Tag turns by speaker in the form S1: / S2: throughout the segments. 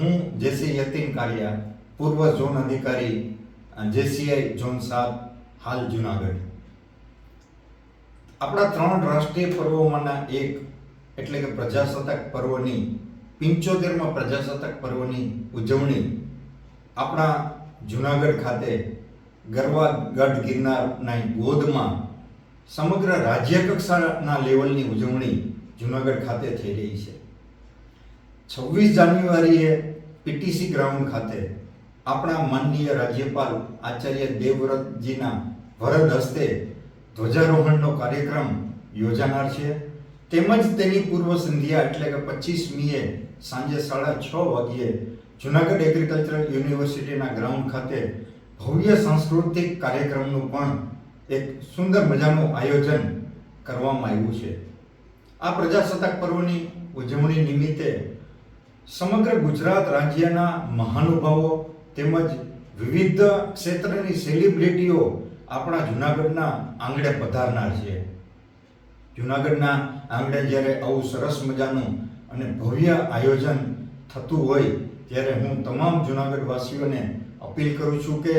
S1: હું? જેસી યતીન કારિયા પૂર્વ ઝોન અધિકારી જેસીઆઈ ઝોન સાત હાલ જુનાગઢ. આપણા ત્રણ રાષ્ટ્રીય પર્વોમાંના એક, એટલે કે પ્રજાસત્તાક પર્વની, પંચોતેરમાં પ્રજાસત્તાક પર્વની ઉજવણી આપણા જુનાગઢ ખાતે ગરવા ગઢ ગિરનારના ગોદમાં સમગ્ર રાજ્ય કક્ષાના લેવલની ઉજવણી જુનાગઢ ખાતે થઈ રહી છે. છવ્વીસ જાન્યુઆરીએ પીટીસી ગ્રાઉન્ડ ખાતે આપણા માનનીય રાજ્યપાલ આચાર્ય દેવવ્રતજીના વરદ હસ્તે ધ્વજારોહણનો કાર્યક્રમ યોજાનાર છે. તેમજ તેની પૂર્વ સંધ્યા એટલે કે પચીસ મીએ સાંજે સાડા છ વાગ્યે જુનાગઢ એગ્રીકલ્ચરલ યુનિવર્સિટીના ગ્રાઉન્ડ ખાતે ભવ્ય સાંસ્કૃતિક કાર્યક્રમનું પણ એક સુંદર મજાનું આયોજન કરવામાં આવ્યું છે. આ પ્રજાસત્તાક પર્વની ઉજવણી નિમિત્તે સમગ્ર ગુજરાત રાજ્યના મહાનુભાવો તેમજ વિવિધ ક્ષેત્રની સેલિબ્રિટીઓ આપણા જુનાગઢના આંગણે પધારનાર છે. જુનાગઢના આંગણે જ્યારે આવું સરસ મજાનું અને ભવ્ય આયોજન થતું હોય ત્યારે હું તમામ જુનાગઢવાસીઓને અપીલ કરું છું કે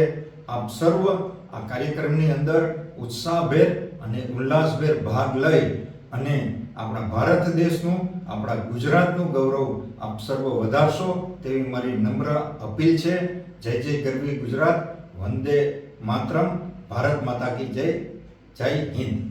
S1: આપ સર્વ આ કાર્યક્રમની અંદર ઉત્સાહભેર અને ઉલ્લાસભેર ભાગ લઈ અને આપણા ભારત દેશનું, આપણા ગુજરાતનું ગૌરવ આપ સર્વ વધારશો તેવી મારી નમ્ર અપીલ છે. જય જય ગરવી ગુજરાત. વંદે માતરમ. ભારત માતા કી જય. જય હિન્દ.